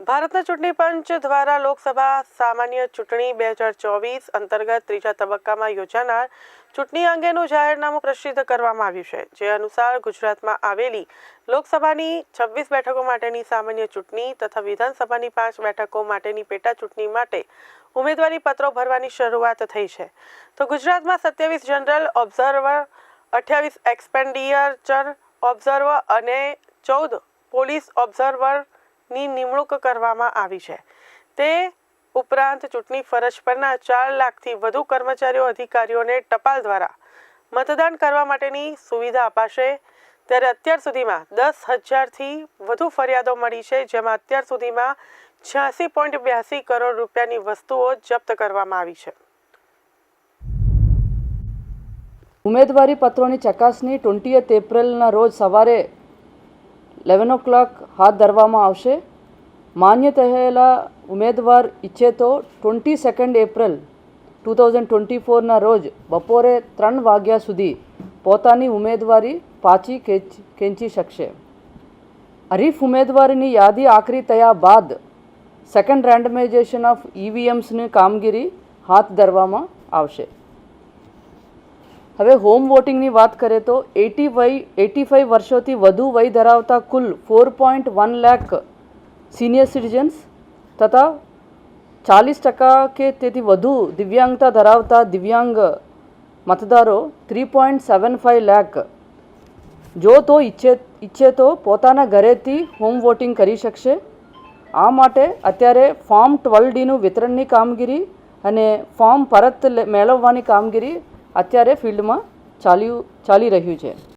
ભારતના ચૂંટણી પંચ દ્વારા લોકસભા સામાન્ય ચૂંટણી બે હજાર ચોવીસ અંતર્ગત ત્રીજા તબક્કામાં યોજાનાર ચૂંટણી અંગેનું જાહેરનામું પ્રસિદ્ધ કરવામાં આવ્યું છે. જે અનુસાર ગુજરાતમાં આવેલી લોકસભાની છવ્વીસ બેઠકો માટેની સામાન્ય ચૂંટણી તથા વિધાનસભાની પાંચ બેઠકો માટેની પેટા ચૂંટણી માટે ઉમેદવારી પત્રો ભરવાની શરૂઆત થઈ છે. તો ગુજરાતમાં સત્યાવીસ જનરલ ઓબ્ઝર્વર, અઠ્યાવીસ એક્સપેન્ડિચર ઓબ્ઝર્વર અને ચૌદ પોલીસ ઓબ્ઝર્વરની નિમણૂક કરવામાં આવી છે. તે ઉપરાંત ચૂંટણી ફરજ પરના ચાર લાખથી વધુ કર્મચારીઓ, અધિકારીઓને ટપાલ દ્વારા મતદાન કરવા માટેની સુવિધા અપાશે. ત્યારે અત્યાર સુધીમાં દસ હજારથી વધુ ફરિયાદો મળી છે, જેમાં અત્યાર સુધીમાં છ્યાસી પોઈન્ટ બ્યાસી કરોડ રૂપિયાની વસ્તુઓ જપ્ત કરવામાં આવી છે. ઉમેદવારી પત્રોની ચકાસણી ટ્વેન્ટીએથ એપ્રિલના રોજ સવારે લેવન ઓ ક્લોક હાથ ધરવામાં આવશે માન્ય થયેલા ઉમેદવાર ઈચ્છે તો twenty second April two thousand twenty ફોરના રોજ બપોરે ત્રણ વાગ્યા સુધી પોતાની ઉમેદવારી પાછી ખેંચ શકશે હરીફ ઉમેદવારીની યાદી આખરી થયા બાદ સેકન્ડ રેન્ડમાઇઝેશન ઓફ ઈવીએમ્સની કામગીરી હાથ ધરવામાં આવશે હવે હોમ વોટિંગની વાત કરીએ તો એટી વય, એટી ફાઇવ વર્ષોથી વધુ વય ધરાવતા કુલ four point one lakh senior citizens તથા ચાલીસ ટકા કે તેથી વધુ દિવ્યાંગતા ધરાવતા દિવ્યાંગ મતદારો three point seven five lakh જો તો ઈચ્છે ઈચ્છે તો પોતાના ઘરેથી હોમ વોટિંગ કરી શકશે. આ માટે અત્યારે ફોર્મ ટ્વેલ્વ ડીનું વિતરણની કામગીરી અને ફોર્મ પરત મેળવવાની કામગીરી અત્યારે ફિલ્ડમાં ચાલ્યું ચાલી રહ્યું છે.